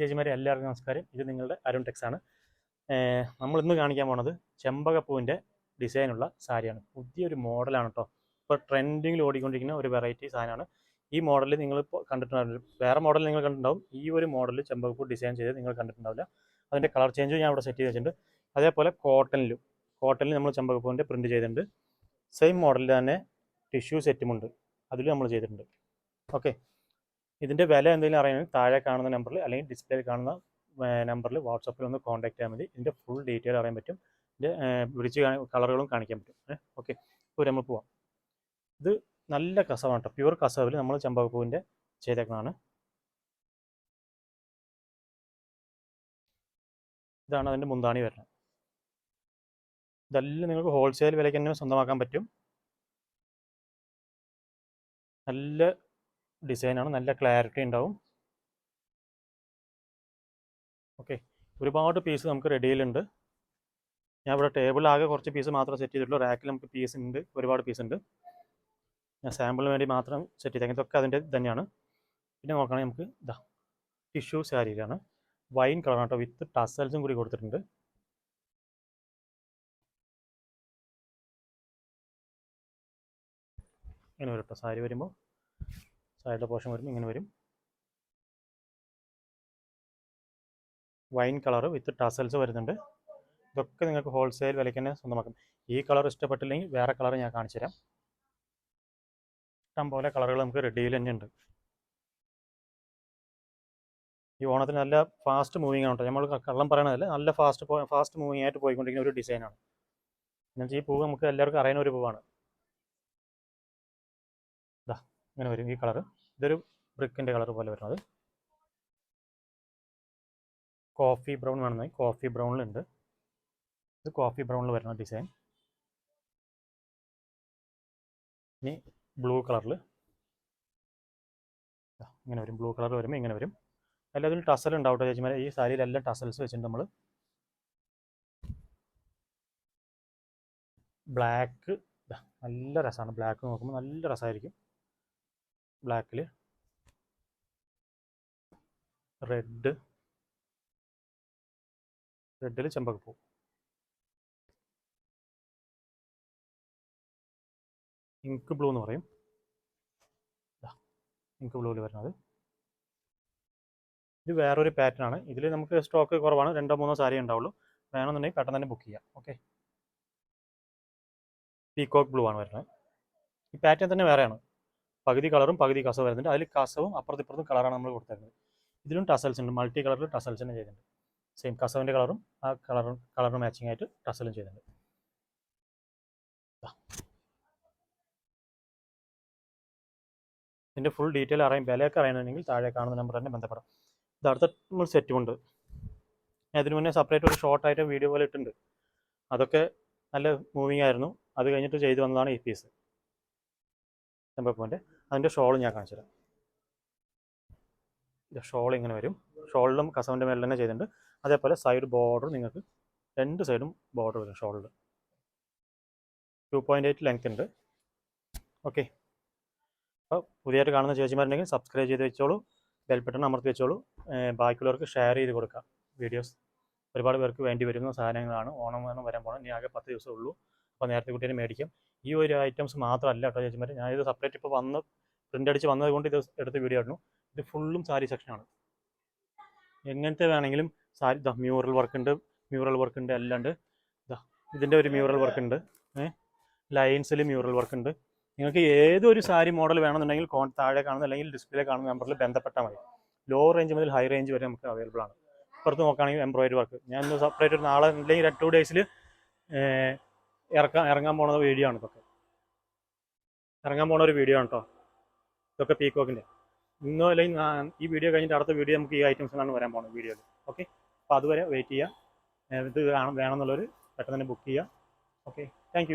ചേച്ചിമാരെ എല്ലാവർക്കും നമസ്കാരം. ഇത് നിങ്ങളുടെ അരുൺ ടെക്സ് ആണ്. നമ്മൾ ഇന്ന് കാണിക്കാൻ പോണത് ചെമ്പകപ്പൂവിന്റെ ഡിസൈനുള്ള സാരിയാണ്. പുതിയൊരു മോഡലാണ് കേട്ടോ ഇപ്പോൾ ട്രെൻഡിങ്ങിൽ ഓടിക്കൊണ്ടിരിക്കുന്ന ഒരു വെറൈറ്റി സാധനമാണ്. ഈ മോഡൽ നിങ്ങൾ ഇപ്പോൾ കണ്ടിട്ടുണ്ടാവില്ല. വേറെ മോഡൽ നിങ്ങൾ കണ്ടിട്ടുണ്ടാവും. ഈ ഒരു മോഡൽ ചെമ്പകപ്പൂ ഡിസൈൻ ചെയ്ത് നിങ്ങൾ കണ്ടിട്ടുണ്ടാവില്ല. അതിന്റെ കളർ ചേഞ്ചും ഞാൻ ഇവിടെ സെറ്റ് ചെയ്ത് വെച്ചിട്ടുണ്ട് അതേപോലെ കോട്ടണിലും കോട്ടണിൽ നമ്മൾ ചെമ്പകപ്പൂവിന്റെ പ്രിന്റ് ചെയ്തിട്ടുണ്ട്. സെയിം മോഡലിൽ തന്നെ ടിഷ്യൂ സെറ്റുമുണ്ട് അതിലും നമ്മൾ ചെയ്തിട്ടുണ്ട്. ഓക്കെ ഇതിന്റെ വില എന്തെങ്കിലും അറിയണമെങ്കിൽ താഴെ കാണുന്ന നമ്പറിൽ അല്ലെങ്കിൽ ഡിസ്പ്ലേയിൽ കാണുന്ന നമ്പറിൽ വാട്സപ്പിൽ ഒന്ന് കോൺടാക്ട് ചെയ്യാൻ മതി. ഇതിന്റെ ഫുൾ ഡീറ്റെയിൽ അറിയാൻ പറ്റും. ഇതിന്റെ വിളിച്ച് കളറുകളും കാണിക്കാൻ പറ്റും. ഓക്കെ ഇപ്പോൾ നമ്മൾ പോവാം. ഇത് നല്ല കസവാണ് കേട്ടോ പ്യുവർ കസവിൽ നമ്മൾ ചെമ്പകപ്പൂവിന്റെ ചെയ്തേക്കുന്നതാണ്. ഇതാണ് അതിന്റെ മുന്താണി വരുന്നത്. ഇതെല്ലാം നിങ്ങൾക്ക് ഹോൾസെയിൽ വിലയ്ക്ക് തന്നെ സ്വന്തമാക്കാൻ പറ്റും. നല്ല ഡിസൈനാണ്. നല്ല ക്ലാരിറ്റി ഉണ്ടാവും. ഓക്കെ. ഒരുപാട് പീസ് നമുക്ക് റെഡിയിലുണ്ട്. ഞാൻ ഇവിടെ ടേബിളാകെ കുറച്ച് പീസ് മാത്രം സെറ്റ് ചെയ്തിട്ടുള്ളൂ. റാക്കിൽ നമുക്ക് പീസ് ഉണ്ട്. ഒരുപാട് പീസ് ഉണ്ട്. ഞാൻ സാമ്പിളിന് വേണ്ടി മാത്രം സെറ്റ് ചെയ്തേക്കുന്നത് ഇതൊക്കെ അതിന്റെ തന്നെയാണ്. പിന്നെ നോക്കുകയാണെങ്കിൽ നമുക്ക് ഇതാ ടിഷ്യൂ സാരിയിലാണ്. വൈൻ കളറാണ് കേട്ടോ. വിത്ത് ടസൽസും കൂടി കൊടുത്തിട്ടുണ്ട്. ഇങ്ങനെ വരും കേട്ടോ സാരി വരുമ്പോൾ സൈഡിലെ പോർഷൻ വരുമ്പോൾ ഇങ്ങനെ വരും. വൈൻ കളർ വിത്ത് ടസൽസ് വരുന്നുണ്ട്. ഇതൊക്കെ നിങ്ങൾക്ക് ഹോൾസെയിൽ വിലയ്ക്ക് തന്നെ സ്വന്തമാക്കാം. ഈ കളർ ഇഷ്ടപ്പെട്ടില്ലെങ്കിൽ വേറെ കളർ ഞാൻ കാണിച്ചു തരാം. ഇഷ്ടം പോലെ കളറുകൾ നമുക്ക് റെഡിയിൽ തന്നെ ഉണ്ട്. ഈ ഓണത്തിന് നല്ല ഫാസ്റ്റ് മൂവിങ് ആണ് നമ്മൾ കള്ളം പറയണതല്ല നല്ല ഫാസ്റ്റ് ഫാസ്റ്റ് മൂവിങ് ആയിട്ട് പോയിക്കൊണ്ടിരിക്കുന്ന ഒരു ഡിസൈനാണ് എന്നുവെച്ചാൽ ഈ പൂവ് നമുക്ക് എല്ലാവർക്കും അറിയുന്ന ഒരു പൂവാണ്. ഇതാ ഇങ്ങനെ വരും ഈ കളറ് ഇതൊരു ബ്രിക്കിന്റെ കളർ പോലെ വരുന്നത്. കോഫി ബ്രൗൺ വേണമെങ്കിൽ കോഫി ബ്രൗണിലുണ്ട് ഇത് കോഫി ബ്രൗണിൽ വരുന്ന ഡിസൈൻ. ഇനി ബ്ലൂ കളറിൽ. ഇങ്ങനെ വരും. ബ്ലൂ കളർ വരുമ്പോൾ ഇങ്ങനെ വരും. എല്ലാത്തിലും ടസൽ ഉണ്ടാവും കേട്ടോ ചേച്ചിമാരെ. ഈ സാരിയിലെല്ലാം ടസൽസ് വെച്ചിട്ടുണ്ട് നമ്മൾ ബ്ലാക്ക് നല്ല രസമാണ് ബ്ലാക്ക് നോക്കുമ്പോൾ നല്ല രസമായിരിക്കും ബ്ലാക്കിൽ റെഡ്. റെഡിൽ ചെമ്പകപ്പൂ. ഇങ്ക് ബ്ലൂ എന്ന് പറയും. ഇങ്ക് ബ്ലൂവിൽ വരുന്നത്. ഇത് വേറൊരു പാറ്റേൺ ആണ്. ഇതിൽ നമുക്ക് സ്റ്റോക്ക് കുറവാണ്. രണ്ടോ മൂന്നോ സാരി ഉണ്ടാവുള്ളൂ. വേണമെന്നുണ്ടെങ്കിൽ പെട്ടെന്ന് തന്നെ ബുക്ക് ചെയ്യാം. ഓക്കെ. പീകോക്ക് ബ്ലൂ ആണ് വരുന്നത്. ഈ പാറ്റേൺ തന്നെ വേറെയാണ്. പകുതി കളറും പകുതി കസവ് വരുന്നുണ്ട്. അതിൽ കസവും അപ്പുറത്തും ഇപ്പുറത്തും കളറാണ് നമ്മൾ കൊടുത്തേക്കുന്നത്. ഇതിലും ടസൽസ് ഉണ്ട്. മൾട്ടി കളറിൽ ടസൽസ് തന്നെ ചെയ്തിട്ടുണ്ട്. സെയിം കസവിന്റെ കളറും ആ കളറും കളറിന് മാച്ചിങ് ആയിട്ട് ടസലും ചെയ്തിട്ടുണ്ട്. ഇതിന്റെ ഫുൾ ഡീറ്റെയിൽ അറിയാം. വിലയൊക്കെ അറിയണമെങ്കിൽ താഴെ കാണുന്ന നമ്പർ തന്നെ ബന്ധപ്പെടാം. ഇത് അടുത്ത നമ്മൾ സെറ്റും ഉണ്ട്. ഇതിന് മുന്നേ സെപ്പറേറ്റ് ഒരു ഷോർട്ടായിട്ട് വീഡിയോ പോലെ ഇട്ടുണ്ട് അതൊക്കെ നല്ല മൂവിങ് ആയിരുന്നു. അത് കഴിഞ്ഞിട്ട് ചെയ്തു വന്നതാണ് ഈ പീസ് ചെമ്പപ്പൂവിന്റെ അതിന്റെ ഷോൾ ഞാൻ കാണിച്ചു തരാം. ഷോൾ ഇങ്ങനെ വരും. ഷോളിലും കസവിന്റെ മേലെ തന്നെ ചെയ്തിട്ടുണ്ട്. അതേപോലെ സൈഡ് ബോർഡർ നിങ്ങൾക്ക് രണ്ട് സൈഡും ബോർഡർ വരും ഷോളിൽ. ടു പോയിന്റ് എയ്റ്റ് ലെങ്ത് ഉണ്ട്. ഓക്കെ അപ്പോൾ പുതിയതായിട്ട് കാണുന്ന ചേച്ചിമാരുണ്ടെങ്കിൽ സബ്സ്ക്രൈബ് ചെയ്ത് വെച്ചോളൂ. ബെൽ ബട്ടൺ അമർത്തി വെച്ചോളൂ. ബാക്കിയുള്ളവർക്ക് ഷെയർ ചെയ്ത് കൊടുക്കാം. വീഡിയോസ് ഒരുപാട് പേർക്ക് വേണ്ടി വരുന്ന സാധനങ്ങളാണ്. ഓണം വരാൻ പോകണം ഇനി ആകെ പത്ത് ദിവസമേ ഉള്ളൂ. അപ്പോൾ നേരത്തെ കുട്ടീനെ മേടിക്കും. ഈ ഒരു ഐറ്റംസ് മാത്രമല്ല കേട്ടോ ചേച്ചിമാർ ഞാനിത് സെപ്പറേറ്റ് ഇപ്പോൾ വന്ന് പ്രിന്റ് അടിച്ച് വന്നത് കൊണ്ട് ഇത് എടുത്ത് വീഡിയോ ആയിരുന്നു. ഇത് ഫുള്ളും സാരി സെക്ഷനാണ് എങ്ങനത്തെ വേണമെങ്കിലും സാരി ഇതാ മ്യൂറൽ വർക്ക് ഉണ്ട് മ്യൂറൽ വർക്ക് ഉണ്ട് എല്ലാം ഉണ്ട്. ഇതാ ഇതിന്റെ ഒരു മ്യൂറൽ വർക്ക് ഉണ്ട്. ഏഹ് ലൈൻസിൽ മ്യൂറൽ വർക്ക് ഉണ്ട്. നിങ്ങൾക്ക് ഏതൊരു സാരി മോഡൽ വേണമെന്നുണ്ടെങ്കിൽ കോൺ താഴെ കാണുന്ന അല്ലെങ്കിൽ ഡിസ്പ്ലേ കാണുന്ന നമ്പറിൽ ബന്ധപ്പെട്ടാൽ മതി. ലോ റേഞ്ച് മുതൽ ഹൈ റേഞ്ച് വരെ നമുക്ക് അവൈലബിൾ ആണ്. പുറത്ത് നോക്കുകയാണെങ്കിൽ എംബ്രോയിഡറി വർക്ക് ഞാൻ സെപ്പറേറ്റ് ഒരു നാളെ അല്ലെങ്കിൽ ടു ഡേയ്സിൽ ഇറക്കാൻ ഇറങ്ങാൻ പോണ വീഡിയോ ആണ് ഇതൊക്കെ. ഇറങ്ങാൻ പോണ ഒരു വീഡിയോ ആണ് കേട്ടോ ഇതൊക്കെ പീക്കോക്കിന്റെ ഇന്നോ അല്ലെങ്കിൽ ഈ വീഡിയോ കഴിഞ്ഞിട്ട് അടുത്ത വീഡിയോ നമുക്ക് ഈ ഐറ്റംസിലാണ് വരാൻ പോകുന്നത് വീഡിയോയിൽ ഓക്കെ അപ്പോൾ അതുവരെ വെയിറ്റ് ചെയ്യുക ഇത് വേണം വേണമെന്നുള്ളവർ പെട്ടെന്ന് തന്നെ ബുക്ക് ചെയ്യുക ഓക്കെ താങ്ക്